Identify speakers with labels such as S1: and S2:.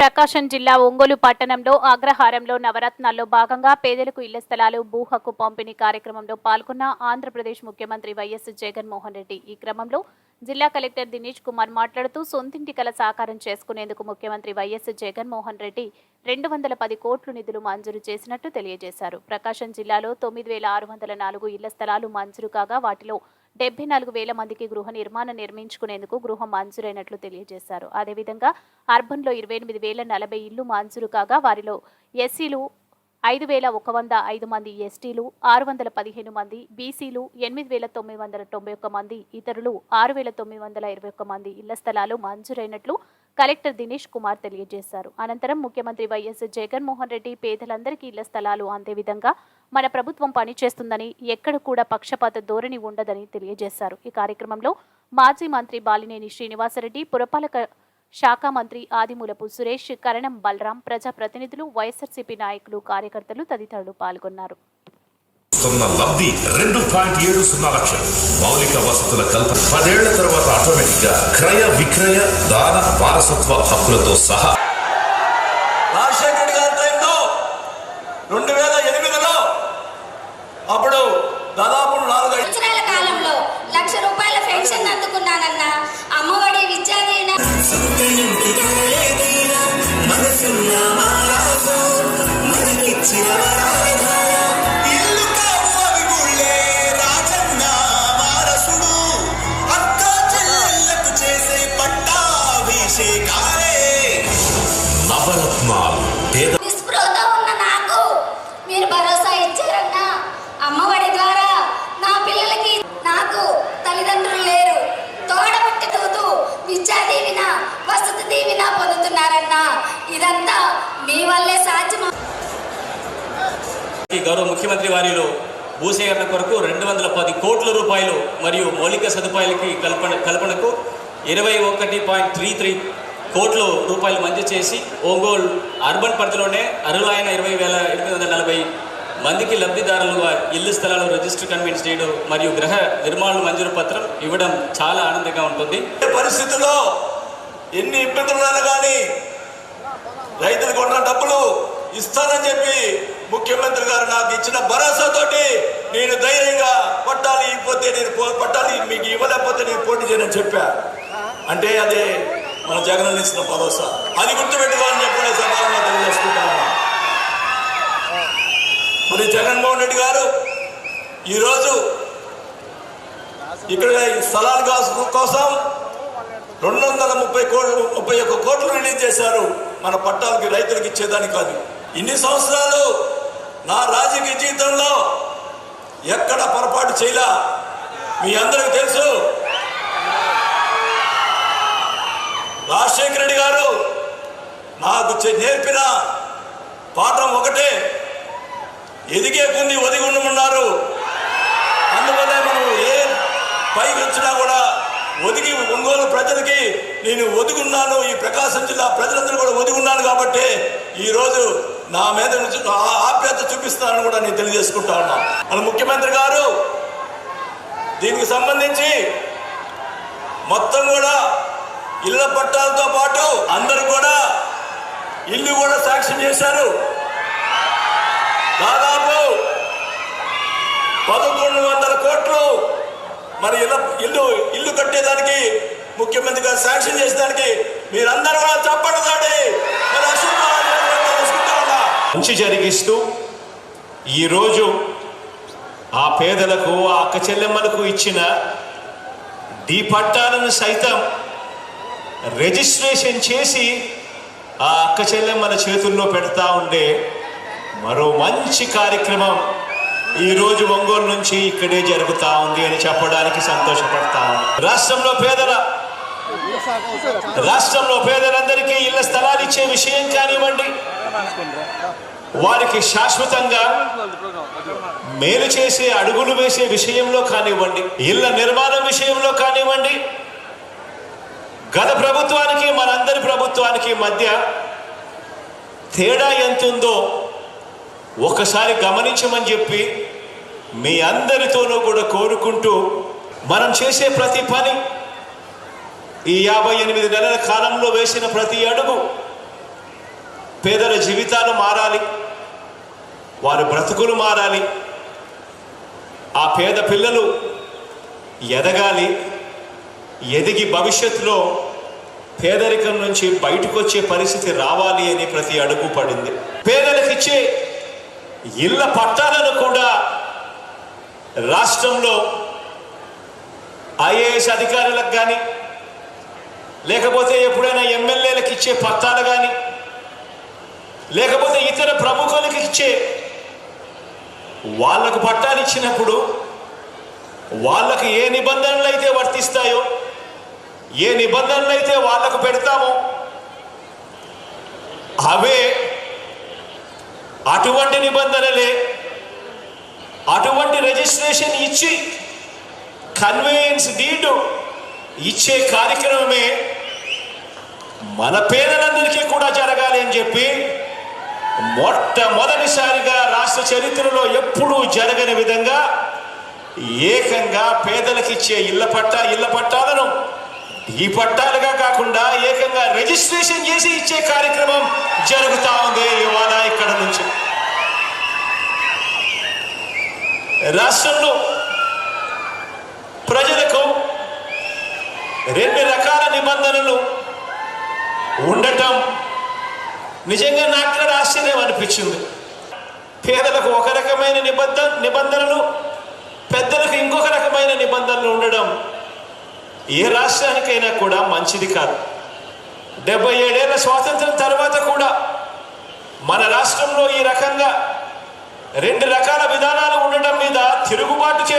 S1: ప్రకాశం జిల్లా ఒంగోలు పట్టణంలో అగ్రహారంలో నవరత్నాల్లో భాగంగా పేదలకు ఇళ్ల స్థలాలు భూహక్కు పంపిణీ కార్యక్రమంలో పాల్గొన్న ఆంధ్రప్రదేశ్ ముఖ్యమంత్రి వైఎస్ జగన్మోహన్ రెడ్డి ఈ క్రమంలో జిల్లా కలెక్టర్ దినేష్ కుమార్ మాట్లాడుతూ సొంతింటి కల సాకారం చేసుకునేందుకు ముఖ్యమంత్రి వైఎస్ జగన్మోహన్ రెడ్డి రెండు వందల పది కోట్లు నిధులు మంజూరు చేసినట్టు తెలియజేశారు ప్రకాశం జిల్లాలో తొమ్మిది వేల ఆరు వందల నాలుగు ఇళ్ల స్థలాలు మంజూరు కాగా వాటిలో డెబ్బై నాలుగు వేల మందికి గృహ నిర్మాణం నిర్మించుకునేందుకు గృహం మంజూరైనట్లు తెలియజేశారు అదేవిధంగా అర్బన్లో ఇరవై ఎనిమిది వేల నలభై ఇళ్లు మంజూరు కాగా వారిలో ఎస్సీలు ఐదు వేల ఒక వంద ఐదు మంది ఎస్టీలు ఆరు వందల పదిహేను మంది బీసీలు ఎనిమిది వేల తొమ్మిది వందల తొంభై ఒక్క మంది ఇతరులు ఆరు వేల తొమ్మిది వందల ఇరవై ఒక్క మంది ఇళ్ల స్థలాలు మంజూరైనట్లు కలెక్టర్ దినేష్ కుమార్ తెలియజేశారు అనంతరం ముఖ్యమంత్రి వైఎస్ జగన్మోహన్ రెడ్డి పేదలందరికీ ఇళ్ల స్థలాలు అందే విధంగా మన ప్రభుత్వం పనిచేస్తుందని ఎక్కడ కూడా పక్షపాత ధోరణి ఉండదని తెలియజేశారు ఈ కార్యక్రమంలో మాజీ మంత్రి బాలినేని శ్రీనివాసరెడ్డి పురపాలక శాఖ మంత్రి ఆదిమూలపు సురేష్ కరణం బలరాం ప్రజా ప్రతినిధులు వైఎస్ఆర్సీపీ నాయకులు కార్యకర్తలు తదితరులు పాల్గొన్నారు
S2: మౌలిక వసతుల కల్పన పదేళ్ల తర్వాత ఆటోమేటిక్ గా క్రయ విక్రయ దాన వారసత్వ హక్కులతో సహా రాజశేఖర్ రెండు వేల ఎనిమిదిలో అప్పుడు దాదాపు నాలుగు
S3: కాలంలో లక్ష రూపాయల పెన్షన్ అందుకున్నానన్న ఇదంతా మీ వల్లే
S4: గౌరవ ముఖ్యమంత్రి వారిలో భూసేకరణ కొరకు రెండు వందల పది కోట్ల రూపాయలు మరియు మౌలిక సదుపాయాలకి కల్పన కల్పనకు ఇరవై ఒకటి పాయింట్ త్రీ త్రీ కోట్ల రూపాయలు మంజూరు చేసి ఒంగోలు అర్బన్ పరిధిలోనే అరులైన ఇరవై వేల ఎనిమిది వందల నలభై మందికి లబ్ధిదారులుగా ఇల్లు స్థలాలు రిజిస్టర్ కన్వీన్స్ చేయడం మరియు గృహ నిర్మాణ మంజూరు పత్రం ఇవ్వడం చాలా ఆనందంగా ఉంటుంది పరిస్థితుల్లో ఎన్ని ఇబ్బందులు కానీ రైతులు కొన్న డబ్బులు ఇస్తానని చెప్పి ముఖ్యమంత్రి గారు నాకు ఇచ్చిన భరోసాతోటి నేను ధైర్యంగా పట్టాలి ఇవ్వతే నేను పట్టాలి మీకు ఇవ్వలేకపోతే నేను పోటీ చేయనని చెప్పా అంటే అదే మన జగన్ ఇచ్చిన భరోసా అది గుర్తుపెట్టుకోవాలని చెప్పి సభాగా తెలియజేసుకుంటాను మరి జగన్మోహన్ రెడ్డి గారు ఈరోజు ఇక్కడ స్థలాల కోసం రెండు వందల ముప్పై కోట్లు మన పట్టాలకి రైతులకు ఇచ్చేదాని కాదు ఇన్ని సంవత్సరాలు నా రాజకీయ జీవితంలో ఎక్కడ పొరపాటు చేయలా మీ అందరికి తెలుసు రాజశేఖర రెడ్డి గారు నాకు నేర్పిన పాఠం ఒకటే ఎదిగే కొన్ని ఒదిగి ఉండమన్నారు అందువల్ల మనం ఏ పైకి వచ్చినా కూడా ఒదిగి ఒంగోలు ప్రజలకి నేను ఒదుగున్నాను ఈ ప్రకాశం జిల్లా ప్రజలందరూ కూడా ఒదిగున్నాను కాబట్టి ఈరోజు నా మీద ఆప్యాత చూపిస్తానని కూడా నేను తెలియజేసుకుంటా ఉన్నా మన ముఖ్యమంత్రి గారు దీనికి సంబంధించి మొత్తం కూడా ఇళ్ల పట్టాలతో పాటు అందరు కూడా ఇల్లు కూడా సాక్ష్యం చేశారు దాదాపు మరి ఇల్లు ఇల్లు ఇల్లు కట్టేదానికి ముఖ్యమంత్రి గారు శాంక్షన్ చేసేదానికి మీరందరూ కూడా చప్పట్లు మంచి జరిగిస్తూ ఈరోజు ఆ పేదలకు ఆ అక్క చెల్లెమ్మలకు ఇచ్చిన డీ పట్టాలను సైతం రిజిస్ట్రేషన్ చేసి ఆ అక్క చెల్లెమ్మల చేతుల్లో పెడతా ఉండే మరో మంచి కార్యక్రమం ఈరోజు ఒంగోలు నుంచి ఇక్కడే జరుగుతూ ఉంది అని చెప్పడానికి సంతోషపడతా ఉంది రాష్ట్రంలో పేదల రాష్ట్రంలో పేదలందరికీ ఇళ్ల స్థలాలు ఇచ్చే విషయం కానివ్వండి వారికి శాశ్వతంగా మేలు చేసే అడుగులు వేసే విషయంలో కానివ్వండి ఇళ్ల నిర్మాణం విషయంలో కానివ్వండి గత ప్రభుత్వానికి మనందరి ప్రభుత్వానికి మధ్య తేడా ఎంతుందో ఒకసారి గమనించమని చెప్పి మీ అందరితోనూ కూడా కోరుకుంటూ మనం చేసే ప్రతి పని ఈ యాభై ఎనిమిది నెలల కాలంలో వేసిన ప్రతి అడుగు పేదల జీవితాలు మారాలి వారి బ్రతుకులు మారాలి ఆ పేద పిల్లలు ఎదగాలి ఎదిగి భవిష్యత్తులో పేదరికం నుంచి బయటకు వచ్చే పరిస్థితి రావాలి అని ప్రతి అడుగు పడింది పేదలకు ఇచ్చే ఇళ్ళ పట్టాలను కూడా రాష్ట్రంలో ఐఏఎస్ అధికారులకు కానీ లేకపోతే ఎప్పుడైనా ఎమ్మెల్యేలకు ఇచ్చే పట్టాలు కానీ లేకపోతే ఇతర ప్రముఖులకు ఇచ్చే వాళ్లకు పట్టాలు ఇచ్చినప్పుడు వాళ్ళకు ఏ నిబంధనలు అయితే వర్తిస్తాయో ఏ నిబంధనలు అయితే వాళ్లకు పెడతామో అవే అటువంటి నిబంధనలే అటువంటి రిజిస్ట్రేషన్ ఇచ్చి కన్వీనియన్స్ డీడ్ ఇచ్చే కార్యక్రమమే మన పేదలందరికీ కూడా జరగాలి అని చెప్పి మొట్టమొదటిసారిగా రాష్ట్ర చరిత్రలో ఎప్పుడూ జరగని విధంగా ఏకంగా పేదలకిచ్చే ఇళ్ల పట్ట ఇళ్ల పట్టాలను ఈ పట్టాలుగా కాకుండా ఏకంగా రిజిస్ట్రేషన్ చేసి ఇచ్చే కార్యక్రమం జరుగుతూ ఉంది ఇవాళ ఇక్కడ నుంచి రాష్ట్రంలో ప్రజలకు రెండు రకాల నిబంధనలు ఉండటం నిజంగా నాకు ఆశ్చర్యం అనిపించింది పేదలకు ఒక రకమైన నిబంధన నిబంధనలు పెద్దలకు ఇంకొక రకమైన నిబంధనలు ఉండడం ఏ రాష్ట్రానికైనా కూడా మంచిది కాదు డెబ్బై ఏడేళ్ల స్వాతంత్రం తర్వాత కూడా మన రాష్ట్రంలో ఈ రకంగా రెండు రకాల విధానాలు ఉండటం మీద తిరుగుబాటు